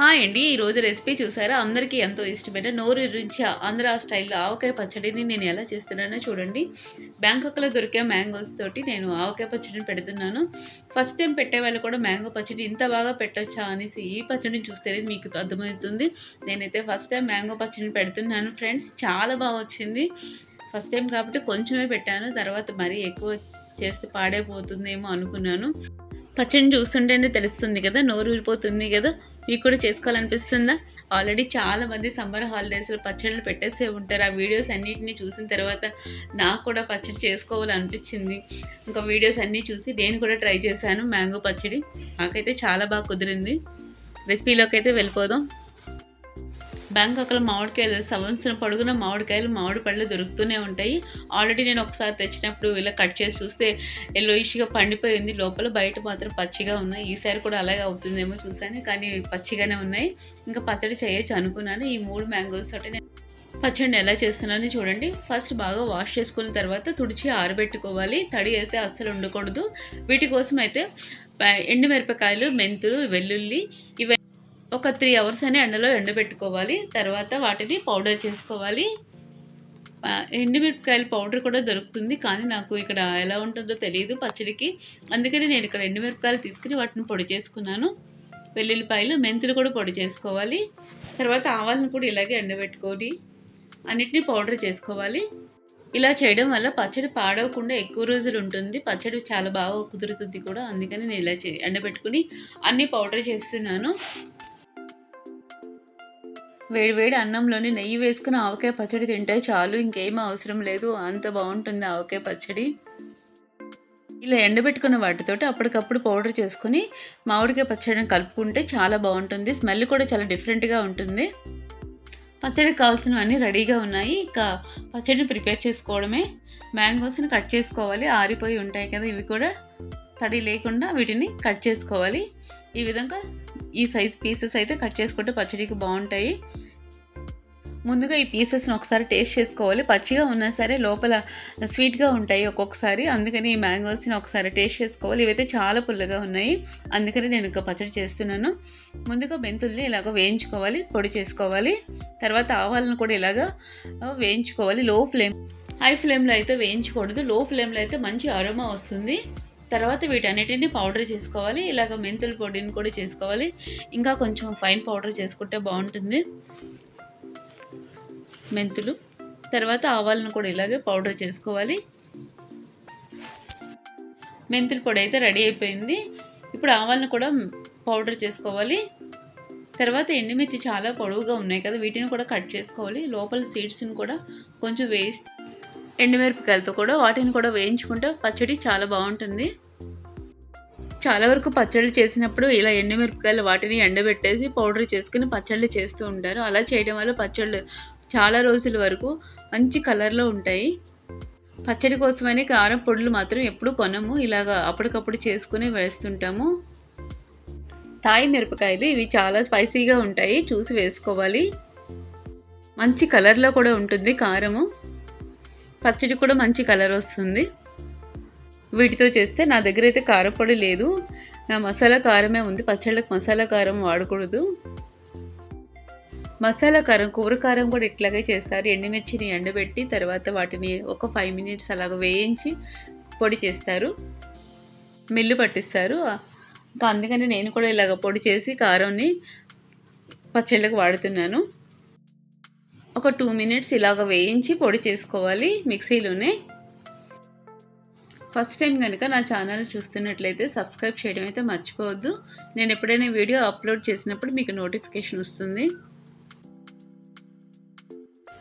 Hi అండి. ఈరోజు recipe చూసారా? అందరికీ ఎంతో ఇష్టమైన నోరు రుచి ఆంధ్ర స్టైల్లో ఆవకాయ పచ్చడిని నేను ఎలా చేస్తున్నానో చూడండి. బ్యాంకాక్లో దొరికే మ్యాంగోస్ తోటి నేను ఆవకాయ పచ్చడిని పెడుతున్నాను. ఫస్ట్ టైం పెట్టే వాళ్ళు కూడా మ్యాంగో పచ్చడి ఇంత బాగా పెట్టొచ్చా అనేసి ఈ పచ్చడిని చూస్తేనే మీకు అర్థమవుతుంది. నేనైతే ఫస్ట్ టైం మ్యాంగో పచ్చడిని పెడుతున్నాను ఫ్రెండ్స్. చాలా బాగా వచ్చింది. ఫస్ట్ టైం కాబట్టి కొంచెమే పెట్టాను. తర్వాత మరీ ఎక్కువ చేస్తే పాడైపోతుందేమో అనుకున్నాను. పచ్చడిని చూస్తుంటేనే తెలుస్తుంది కదా నోరు ఊరిపోతుంది కదా. మీకు కూడా చేసుకోవాలనిపిస్తుందా? ఆల్రెడీ చాలామంది సమ్మర్ హాలిడేస్లో పచ్చళ్ళు పెట్టేసే ఉంటారు. ఆ వీడియోస్ అన్నిటిని చూసిన తర్వాత నాకు కూడా పచ్చడి చేసుకోవాలనిపించింది. ఇంకా వీడియోస్ అన్నీ చూసి నేను కూడా ట్రై చేశాను. మ్యాంగో పచ్చడి. నాకైతే చాలా బాగా కుదిరింది. రెసిపీలోకి అయితే వెళ్ళిపోదాం. బ్యాంకాక్లో మామిడికాయలు సంవత్సరం పొడుగున మామిడికాయలు మామిడి పళ్ళు దొరుకుతూనే ఉంటాయి. ఆల్రెడీ నేను ఒకసారి తెచ్చినప్పుడు ఇలా కట్ చేసి చూస్తే ఎల్లోయిష్గా పండిపోయింది. లోపల బయట మాత్రం పచ్చిగా ఉన్నాయి. ఈసారి కూడా అలాగే అవుతుందేమో చూసాను కానీ పచ్చిగానే ఉన్నాయి. ఇంకా పచ్చడి చేయొచ్చు అనుకున్నాను. ఈ మూడు మ్యాంగోస్ తోటి నేను పచ్చడిని ఎలా చేస్తున్నానో చూడండి. ఫస్ట్ బాగా వాష్ చేసుకున్న తర్వాత తుడిచి ఆరబెట్టుకోవాలి. తడి అయితే అస్సలు ఉండకూడదు. వీటి కోసం అయితే ఎండుమిరపకాయలు మెంతులు వెల్లుల్లి ఇవి ఒక త్రీ అవర్స్ అని ఎండలో ఎండబెట్టుకోవాలి. తర్వాత వాటిని పౌడర్ చేసుకోవాలి. ఎండుమిరపకాయల పౌడర్ కూడా దొరుకుతుంది. కానీ నాకు ఇక్కడ ఎలా ఉంటుందో తెలియదు పచ్చడికి. అందుకని నేను ఇక్కడ ఎండుమిరపకాయలు తీసుకుని వాటిని పొడి చేసుకున్నాను. వెల్లుల్లిపాయలు మెంతులు కూడా పొడి చేసుకోవాలి. తర్వాత ఆవాలను కూడా ఇలాగే ఎండబెట్టుకొని అన్నిటిని పౌడర్ చేసుకోవాలి. ఇలా చేయడం వల్ల పచ్చడి పాడవకుండా ఎక్కువ రోజులు ఉంటుంది. పచ్చడి చాలా బాగా కుదురుతుంది కూడా. అందుకని నేను ఇలా చే ఎండబెట్టుకుని అన్నీ పౌడర్ చేస్తున్నాను. వేడివేడి అన్నంలోని నెయ్యి వేసుకుని ఆవకాయ పచ్చడి తింటే చాలు ఇంకేం అవసరం లేదు. అంత బాగుంటుంది ఆవకాయ పచ్చడి. ఇలా ఎండబెట్టుకున్న వాటితోటి అప్పటికప్పుడు పౌడర్ చేసుకుని మామిడికాయ పచ్చడిని కలుపుకుంటే చాలా బాగుంటుంది. స్మెల్ కూడా చాలా డిఫరెంట్గా ఉంటుంది. పచ్చడికి కావాల్సినవన్నీ రెడీగా ఉన్నాయి. ఇంకా పచ్చడిని ప్రిపేర్ చేసుకోవడమే. మ్యాంగోస్ని కట్ చేసుకోవాలి. ఆరిపోయి ఉంటాయి కదా ఇవి కూడా తడి లేకుండా వీటిని కట్ చేసుకోవాలి. ఈ విధంగా ఈ సైజ్ పీసెస్ అయితే కట్ చేసుకుంటే పచ్చడికి బాగుంటాయి. ముందుగా ఈ పీసెస్ని ఒకసారి టేస్ట్ చేసుకోవాలి. పచ్చిగా ఉన్నా సరే లోపల స్వీట్గా ఉంటాయి ఒక్కొక్కసారి. అందుకని ఈ మ్యాంగోస్ని ఒకసారి టేస్ట్ చేసుకోవాలి. ఇవైతే చాలా పుల్లగా ఉన్నాయి. అందుకని నేను ఇంకా పచ్చడి చేస్తున్నాను. ముందుగా మెంతుల్ని ఇలాగ వేయించుకోవాలి. పొడి చేసుకోవాలి. తర్వాత ఆవాలను కూడా ఇలాగ వేయించుకోవాలి. లో ఫ్లేమ్ హై ఫ్లేమ్లో అయితే వేయించకూడదు. లో ఫ్లేమ్లో అయితే మంచి అరోమా వస్తుంది. తర్వాత వీటన్నిటిని పౌడర్ చేసుకోవాలి. ఇలాగ మెంతుల పొడిని కూడా చేసుకోవాలి. ఇంకా కొంచెం ఫైన్ పౌడర్ చేసుకుంటే బాగుంటుంది. మెంతులు. తర్వాత ఆవాలను కూడా ఇలాగే పౌడర్ చేసుకోవాలి. మెంతుల పొడి అయితే రెడీ అయిపోయింది. ఇప్పుడు ఆవాలను కూడా పౌడర్ చేసుకోవాలి. తర్వాత ఎండుమిర్చి చాలా పొడవుగా ఉన్నాయి కదా వీటిని కూడా కట్ చేసుకోవాలి. లోపల సీడ్స్ని కూడా కొంచెం వేస్ట్ ఎండుమిరపకాయలతో కూడా వాటిని కూడా వేయించుకుంటే పచ్చడి చాలా బాగుంటుంది. చాలా వరకు పచ్చళ్ళు చేసినప్పుడు ఇలా ఎండుమిరపకాయలు వాటిని ఎండబెట్టేసి పౌడర్ చేసుకుని పచ్చళ్ళు చేస్తూ ఉంటారు. అలా చేయడం వల్ల పచ్చళ్ళు చాలా రోజుల వరకు మంచి కలర్లో ఉంటాయి. పచ్చడి కోసమని కారం పొడులు మాత్రం ఎప్పుడు కొనము. ఇలాగా అప్పటికప్పుడు చేసుకుని వేస్తుంటాము. తాయి మిరపకాయలు ఇవి చాలా స్పైసీగా ఉంటాయి. చూసి వేసుకోవాలి. మంచి కలర్లో కూడా ఉంటుంది కారము. పచ్చడి కూడా మంచి కలర్ వస్తుంది. వీటితో చేస్తే నా దగ్గర అయితే కారపొడి లేదు. నా మసాలా కారమే ఉంది. పచ్చళ్ళకి మసాలా కారం వాడకూడదు. మసాలా కారం కూర కారం కూడా ఇట్లాగే చేస్తారు. ఎండుమిర్చిని ఎండబెట్టి తర్వాత వాటిని ఒక ఫైవ్ మినిట్స్ అలాగ వేయించి పొడి చేస్తారు. మిల్లు పట్టిస్తారు. అందుకని నేను కూడా ఇలాగ పొడి చేసి కారంని పచ్చళ్ళకి వాడుతున్నాను. ఒక టూ మినిట్స్ ఇలాగ వేయించి పొడి చేసుకోవాలి మిక్సీలోనే. ఫస్ట్ టైం కనుక నా ఛానల్ చూస్తున్నట్లయితే సబ్స్క్రైబ్ చేయడం అయితే మర్చిపోవద్దు. నేను ఎప్పుడైనా వీడియో అప్లోడ్ చేసినప్పుడు మీకు నోటిఫికేషన్ వస్తుంది.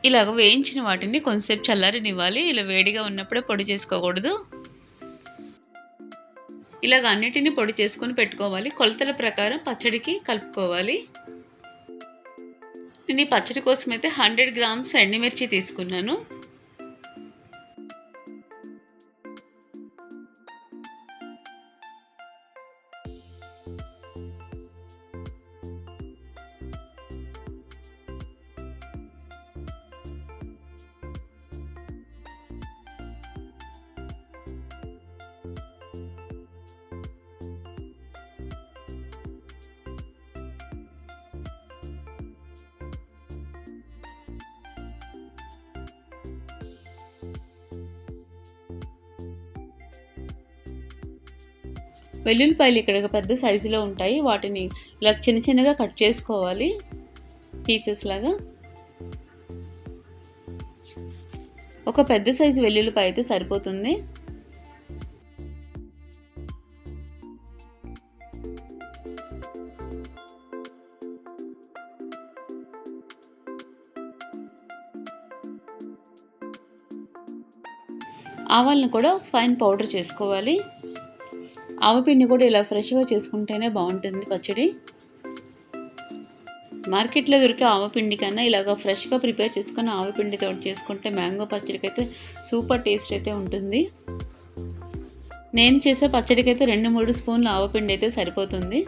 ఇలాగ వేయించిన వాటిని కొంతసేపు చల్లారనివ్వాలి. ఇలా వేడిగా ఉన్నప్పుడే పొడి చేసుకోకూడదు. ఇలాగ అన్నిటిని పొడి చేసుకొని పెట్టుకోవాలి. కొలతల ప్రకారం పచ్చడికి కలుపుకోవాలి. నేను ఈ పచ్చడి కోసం అయితే హండ్రెడ్ గ్రామ్స్ ఎండుమిర్చి తీసుకున్నాను. వెల్లుల్లిపాయలు ఇక్కడ పెద్ద సైజులో ఉంటాయి. వాటిని ఇలా చిన్న చిన్నగా కట్ చేసుకోవాలి. పీసెస్ లాగా. ఒక పెద్ద సైజు వెల్లుల్లిపాయ అయితే సరిపోతుంది. ఆవాలను కూడా ఫైన్ పౌడర్ చేసుకోవాలి. ఆవపిండి కూడా ఇలా ఫ్రెష్గా చేసుకుంటేనే బాగుంటుంది పచ్చడి. మార్కెట్లో దొరికే ఆవపిండి కన్నా ఇలాగ ఫ్రెష్గా ప్రిపేర్ చేసుకుని ఆవపిండితో చేసుకుంటే మ్యాంగో పచ్చడికి అయితే సూపర్ టేస్ట్ అయితే ఉంటుంది. నేను చేసే పచ్చడికి అయితే రెండు మూడు స్పూన్లు ఆవపిండి అయితే సరిపోతుంది.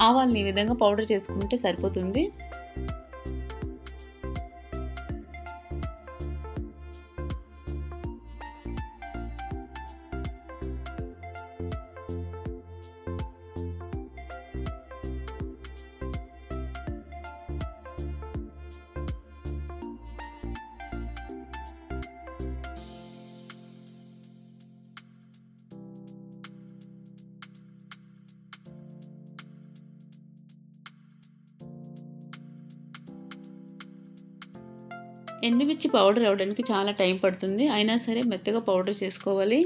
ఆవాల్ని ఈ విధంగా పౌడర్ చేసుకుంటే సరిపోతుంది. ఎండుమిర్చి పౌడర్ అవ్వడానికి చాలా టైం పడుతుంది. అయినా సరే మెత్తగా పౌడర్ చేసుకోవాలి.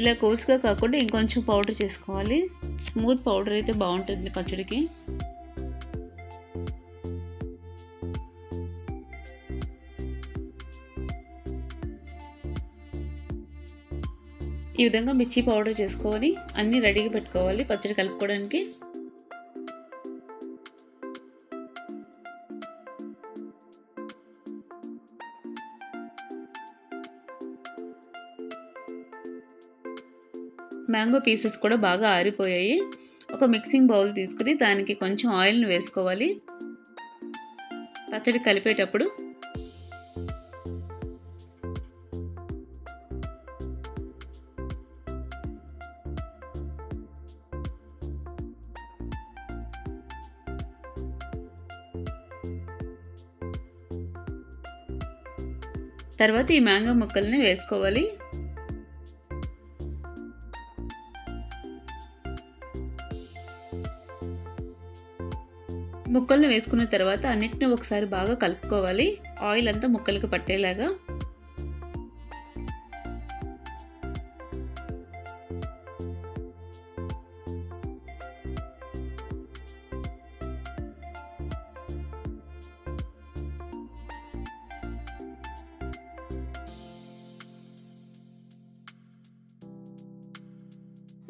ఇలా కోర్స్గా కాకుండా ఇంకొంచెం పౌడర్ చేసుకోవాలి. స్మూత్ పౌడర్ అయితే బాగుంటుంది పచ్చడికి. ఈ విధంగా మిర్చి పౌడర్ చేసుకొని అన్నీ రెడీగా పెట్టుకోవాలి పచ్చడి కలుపుకోవడానికి. మ్యాంగో పీసెస్ కూడా బాగా ఆరిపోయాయి. ఒక మిక్సింగ్ బౌల్ తీసుకుని దానికి కొంచెం ఆయిల్ని వేసుకోవాలి. పచ్చడి కలిపేటప్పుడు తర్వాత ఈ మ్యాంగో ముక్కల్ని వేసుకోవాలి. ముక్కల్ని వేసుకున్న తర్వాత అన్నిటిని ఒకసారి బాగా కలుపుకోవాలి. ఆయిల్ అంతా ముక్కలకు పట్టేలాగా.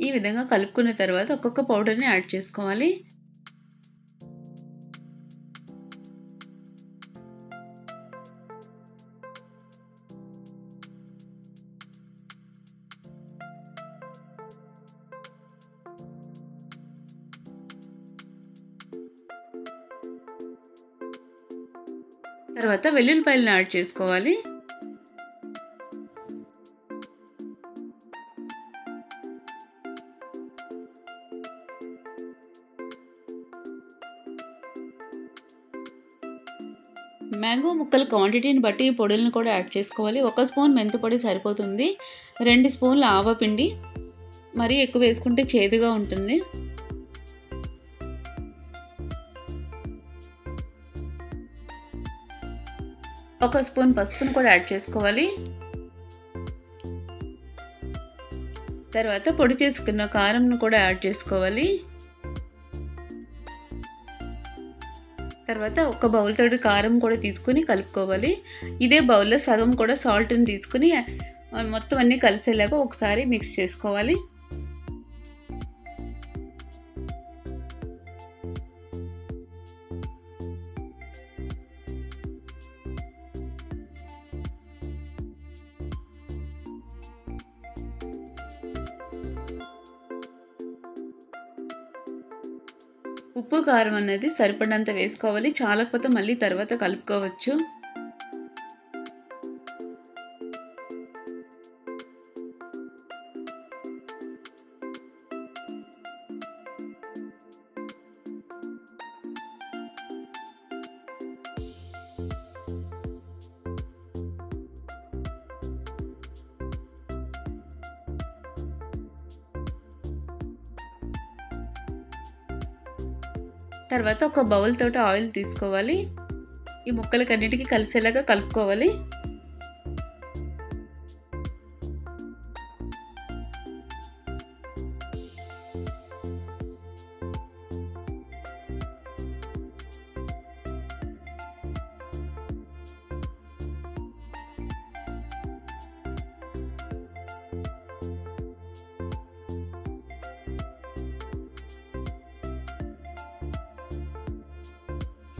ఈ విధంగా కలుపుకున్న తర్వాత ఒక్కొక్క పౌడర్ని యాడ్ చేసుకోవాలి. వెల్లుల్లిపాయలను యాడ్ చేసుకోవాలి. మ్యాంగో ముక్కల క్వాంటిటీని బట్టి పొడులను కూడా యాడ్ చేసుకోవాలి. ఒక స్పూన్ మెంతి పొడి సరిపోతుంది. రెండు స్పూన్ల ఆవపిండి. మరీ ఎక్కువ వేసుకుంటే చేదుగా ఉంటుంది. ఒక స్పూన్ పసుపును కూడా యాడ్ చేసుకోవాలి. తర్వాత పొడి చేసుకున్న కారంను కూడా యాడ్ చేసుకోవాలి. తర్వాత ఒక బౌల్ తోటి కారం కూడా తీసుకుని కలుపుకోవాలి. ఇదే బౌల్లో సగం కూడా సాల్ట్ని తీసుకుని మొత్తం అన్నీ కలిసేలాగా ఒకసారి మిక్స్ చేసుకోవాలి. ఉప్పు కారం అనేది సరిపడినంత వేసుకోవాలి. చాలకపోతే మళ్ళీ తర్వాత కలుపుకోవచ్చు. తర్వాత ఒక బౌల్ తోటి ఆయిల్ తీసుకోవాలి. ఈ ముక్కలకన్నిటికీ కలిసేలాగా కలుపుకోవాలి.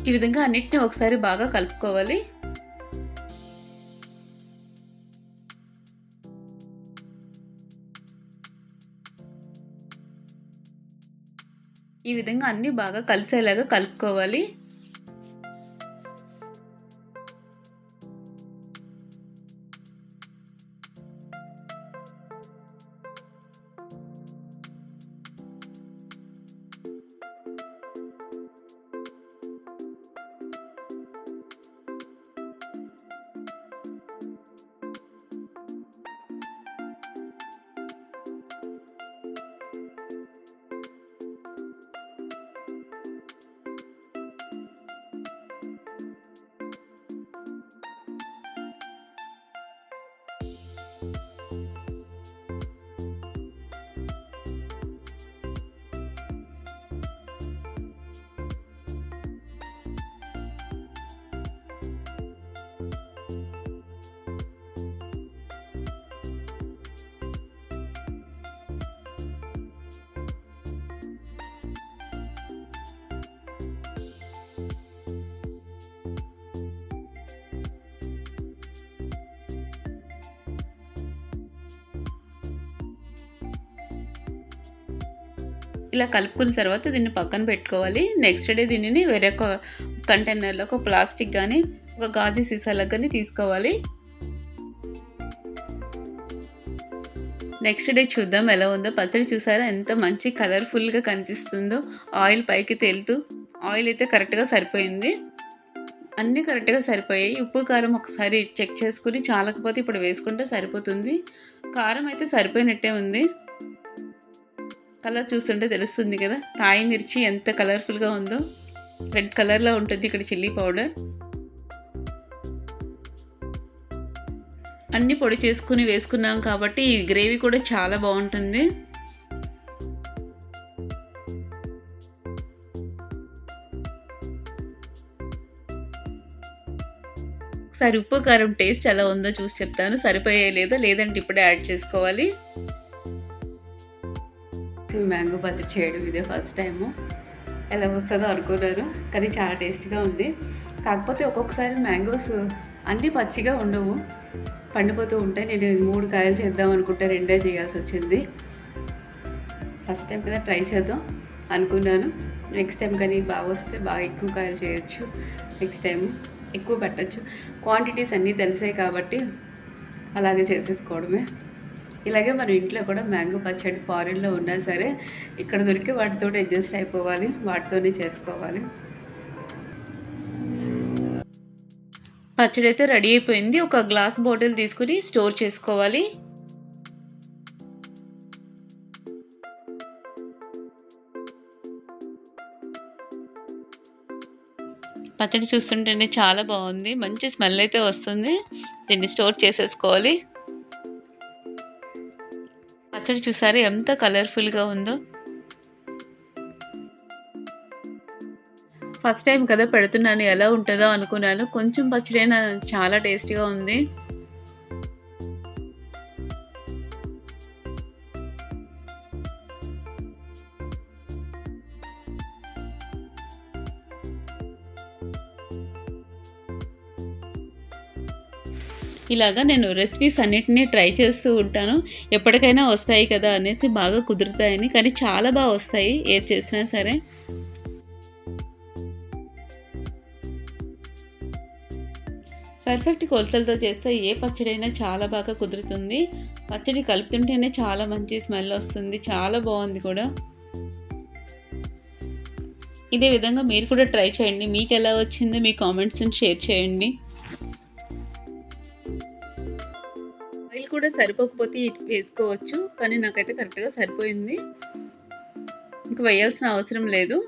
ఈ విధంగా అన్నిటిని ఒకసారి బాగా కలుపుకోవాలి. ఈ విధంగా అన్నీ బాగా కలిసేలాగా కలుపుకోవాలి. ఇలా కలుపుకున్న తర్వాత దీన్ని పక్కన పెట్టుకోవాలి. నెక్స్ట్ డే దీనిని వేరే ఒక కంటైనర్లో ఒక ప్లాస్టిక్ కానీ ఒక గాజు సీసాలకు కానీ తీసుకోవాలి. నెక్స్ట్ డే చూద్దాం ఎలా ఉందో. పచ్చడి చూసారా? ఎంత మంచి కలర్ఫుల్గా కనిపిస్తుందో. ఆయిల్ పైకి తేలుతూ ఆయిల్ అయితే కరెక్ట్గా సరిపోయింది. అన్నీ కరెక్ట్గా సరిపోయాయి. ఉప్పు కారం ఒకసారి చెక్ చేసుకుని చాలకపోతే ఇప్పుడు వేసుకుంటే సరిపోతుంది. కారం అయితే సరిపోయినట్టే ఉంది. కలర్ చూస్తుంటే తెలుస్తుంది కదా. తాయి మిర్చి ఎంత కలర్ఫుల్గా ఉందో. రెడ్ కలర్లో ఉంటుంది ఇక్కడ చిల్లీ పౌడర్. అన్ని పొడి చేసుకుని వేసుకున్నాం కాబట్టి ఈ గ్రేవీ కూడా చాలా బాగుంటుంది. ఒకసారి ఉప్పు కారం టేస్ట్ ఎలా ఉందో చూసి చెప్తాను. సరిపోయే లేదో లేదంటే ఇప్పుడే యాడ్ చేసుకోవాలి. మ్యాంగో పచ్చడి చేయడం ఇదే ఫస్ట్ టైము. ఎలా వస్తుందో అనుకున్నాను కానీ చాలా టేస్ట్గా ఉంది. కాకపోతే ఒక్కొక్కసారి మ్యాంగోస్ అన్నీ పచ్చిగా ఉండవు. పండిపోతూ ఉంటాయి. నేను మూడు కాయలు చేద్దాం అనుకుంటే రెండే చేయాల్సి వచ్చింది. ఫస్ట్ టైం కదా ట్రై చేద్దాం అనుకున్నాను. నెక్స్ట్ టైం కానీ బాగా వస్తే బాగా ఎక్కువ కాయలు చేయొచ్చు. నెక్స్ట్ టైం ఎక్కువ పెట్టచ్చు. క్వాంటిటీస్ అన్నీ తెలిసాయి కాబట్టి అలాగే చేసేసుకోవడమే. ఇలాగే మనం ఇంట్లో కూడా మ్యాంగో పచ్చడి ఫారిన్లో ఉన్నా సరే ఇక్కడ దొరికి వాటితో అడ్జస్ట్ అయిపోవాలి వాటితోనే చేసుకోవాలి. పచ్చడి అయితే రెడీ అయిపోయింది. ఒక గ్లాస్ బాటిల్ తీసుకుని స్టోర్ చేసుకోవాలి. పచ్చడి చూస్తుంటేనే చాలా బాగుంది. మంచి స్మెల్ అయితే వస్తుంది. దీన్ని స్టోర్ చేసేసుకోవాలి. పచ్చడి చూసారు? ఎంత కలర్ఫుల్గా ఉందో. ఫస్ట్ టైం కదా పెడుతున్నాను. ఎలా ఉంటుందో అనుకున్నాను. కొంచెం పచ్చడైనా చాలా టేస్టీగా ఉంది. ఇలాగా నేను రెసిపీస్ అన్నిటినీ ట్రై చేస్తూ ఉంటాను. ఎప్పటికైనా వస్తాయి కదా అనేసి బాగా కుదురుతాయని కానీ చాలా బాగా వస్తాయి ఏది చేసినా సరే. పర్ఫెక్ట్ కొలతలతో చేస్తే ఏ పచ్చడి అయినా చాలా బాగా కుదురుతుంది. పచ్చడి కలుపుతుంటేనే చాలా మంచి స్మెల్ వస్తుంది. చాలా బాగుంది కూడా. ఇదే విధంగా మీరు కూడా ట్రై చేయండి. మీకు ఎలా వచ్చిందో మీ కామెంట్స్ని షేర్ చేయండి. కూడా సరిపోకపోతే వేసుకోవచ్చు. కానీ నాకైతే కరెక్ట్గా సరిపోయింది. ఇంక వేయాల్సిన అవసరం లేదు.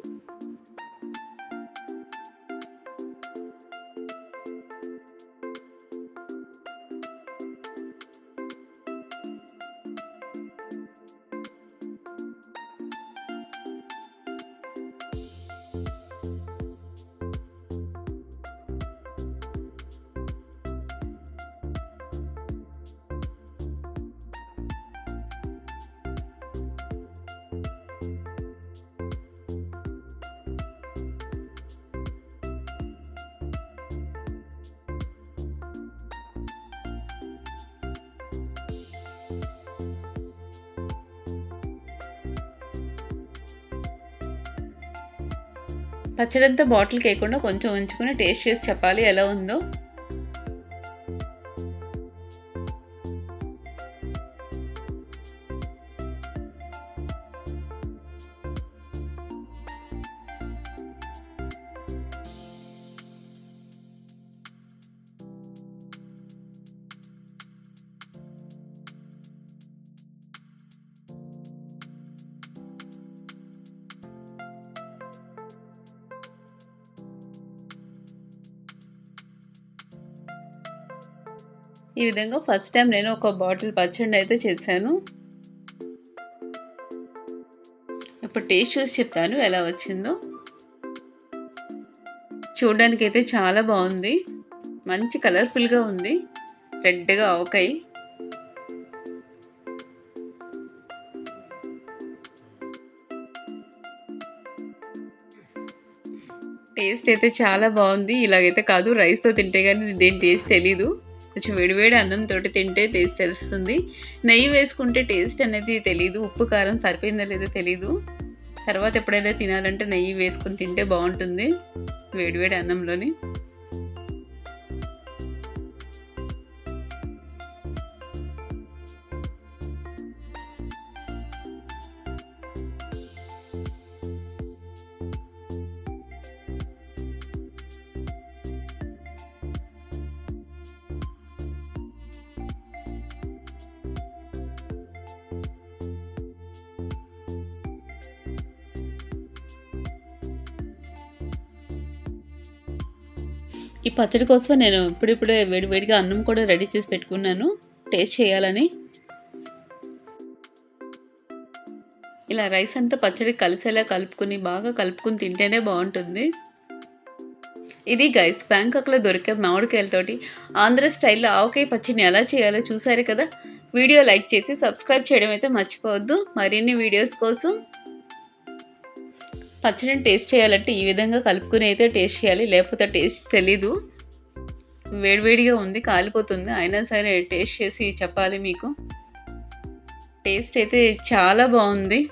పచ్చడంతా బాటిల్కి కేయకుండా కొంచెం ఉంచుకుని టేస్ట్ చేసి చెప్పాలి ఎలా ఉందో. ఈ విధంగా ఫస్ట్ టైం నేను ఒక బాటిల్ పచ్చడి అయితే చేశాను. ఇప్పుడు టేస్ట్ చూసి చెప్తాను ఎలా వచ్చిందో. చూడడానికి అయితే చాలా బాగుంది. మంచి కలర్ఫుల్గా ఉంది. రెడ్గా ఆవకాయ. టేస్ట్ అయితే చాలా బాగుంది. ఇలాగైతే కాదు. రైస్తో తింటే కానీ దేని టేస్ట్ తెలీదు. కొంచెం వేడివేడి అన్నంతో తింటే టేస్ట్ తెలుస్తుంది. నెయ్యి వేసుకుంటే టేస్ట్ అనేది తెలియదు ఉప్పు కారం సరిపోయిందో లేదో తెలీదు. తర్వాత ఎప్పుడైనా తినాలంటే నెయ్యి వేసుకొని తింటే బాగుంటుంది. వేడివేడి అన్నంలోని. పచ్చడి కోసం నేను ఇప్పుడిప్పుడే వేడి వేడిగా అన్నం కూడా రెడీ చేసి పెట్టుకున్నాను. టేస్ట్ చేయాలని. ఇలా రైస్ అంతా పచ్చడి కలిసేలా కలుపుకుని బాగా కలుపుకుని తింటేనే బాగుంటుంది. ఇది గైస్ బ్యాంకాక్లో దొరికే మామిడికాయలతోటి ఆంధ్ర స్టైల్లో ఆవకాయ పచ్చడిని ఎలా చేయాలో చూసారు కదా? వీడియో లైక్ చేసి సబ్స్క్రైబ్ చేయడం అయితే మర్చిపోవద్దు. మరిన్ని వీడియోస్ కోసం పచ్చడిని టేస్ట్ చేయాలంటే ఈ విధంగా కలుపుకుని అయితే టేస్ట్ చేయాలి. లేకపోతే టేస్ట్ తెలీదు. వేడివేడిగా ఉంది కాలిపోతుంది. అయినా సరే టేస్ట్ చేసి చెప్పాలి మీకు. టేస్ట్ అయితే చాలా బాగుంది.